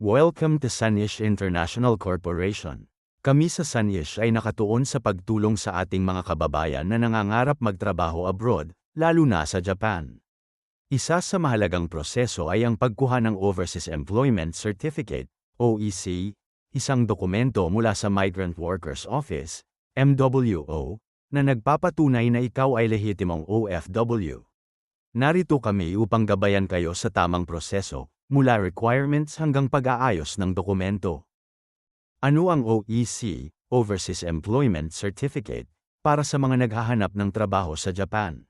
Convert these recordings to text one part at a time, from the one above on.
Welcome to Sanish International Corporation. Kami sa Sanish ay nakatuon sa pagtulong sa ating mga kababayan na nangangarap magtrabaho abroad, lalo na sa Japan. Isa sa mahalagang proseso ay ang pagkuha ng Overseas Employment Certificate, OEC, isang dokumento mula sa Migrant Workers Office, MWO, na nagpapatunay na ikaw ay lehitimong OFW. Narito kami upang gabayan kayo sa tamang proseso, mula requirements hanggang pag-aayos ng dokumento. Ano ang OEC, Overseas Employment Certificate, para sa mga naghahanap ng trabaho sa Japan?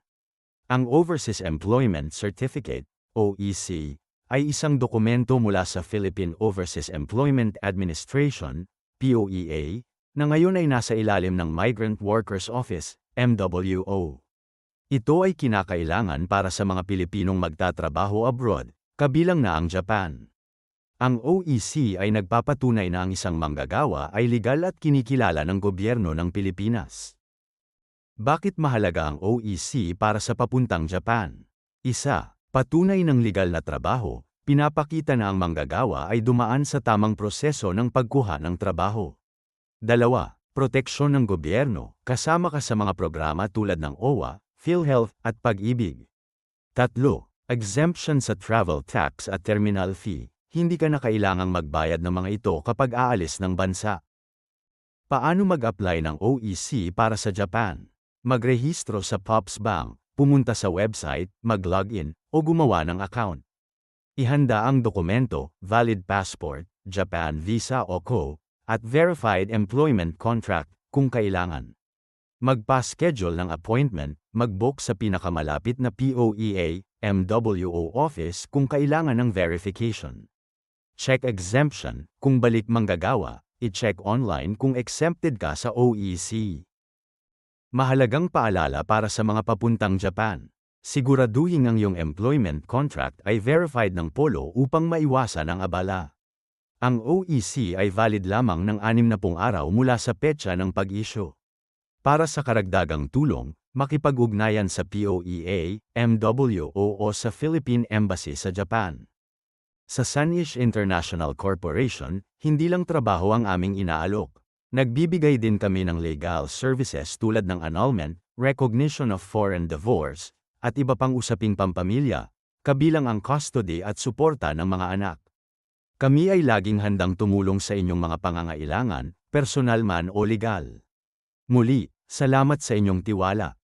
Ang Overseas Employment Certificate, OEC, ay isang dokumento mula sa Philippine Overseas Employment Administration, POEA, na ngayon ay nasa ilalim ng Migrant Workers Office, MWO. Ito ay kinakailangan para sa mga Pilipinong magtatrabaho abroad, kabilang na ang Japan. Ang OEC ay nagpapatunay na ang isang manggagawa ay legal at kinikilala ng gobyerno ng Pilipinas. Bakit mahalaga ang OEC para sa papuntang Japan? Isa, patunay ng legal na trabaho, pinapakita na ang manggagawa ay dumaan sa tamang proseso ng pagkuha ng trabaho. Dalawa, proteksyon ng gobyerno, kasama ka sa mga programa tulad ng OWA, PhilHealth at Pag-ibig. Tatlo, exemption sa travel tax at terminal fee. Hindi ka na kailangang magbayad ng mga ito kapag aalis ng bansa. Paano mag-apply ng OEC para sa Japan? Magrehistro sa Pops Bank, pumunta sa website, mag-login, o gumawa ng account. Ihanda ang dokumento, valid passport, Japan visa o CO, at verified employment contract kung kailangan. Magpa-schedule ng appointment, mag-book sa pinakamalapit na POEA, MWO office kung kailangan ng verification. Check exemption, kung balik manggagawa, i-check online kung exempted ka sa OEC. Mahalagang paalala para sa mga papuntang Japan. Siguraduhin ang iyong employment contract ay verified ng polo upang maiwasan ang abala. Ang OEC ay valid lamang ng 60 araw mula sa petsa ng pag-issue. Para sa karagdagang tulong, makipag-ugnayan sa POEA, MWO o sa Philippine Embassy sa Japan. Sa Sanish International Corporation, hindi lang trabaho ang aming inaalok. Nagbibigay din kami ng legal services tulad ng annulment, recognition of foreign divorce, at iba pang usaping pampamilya, kabilang ang custody at suporta ng mga anak. Kami ay laging handang tumulong sa inyong mga pangangailangan, personal man o legal. Muli, salamat sa inyong tiwala.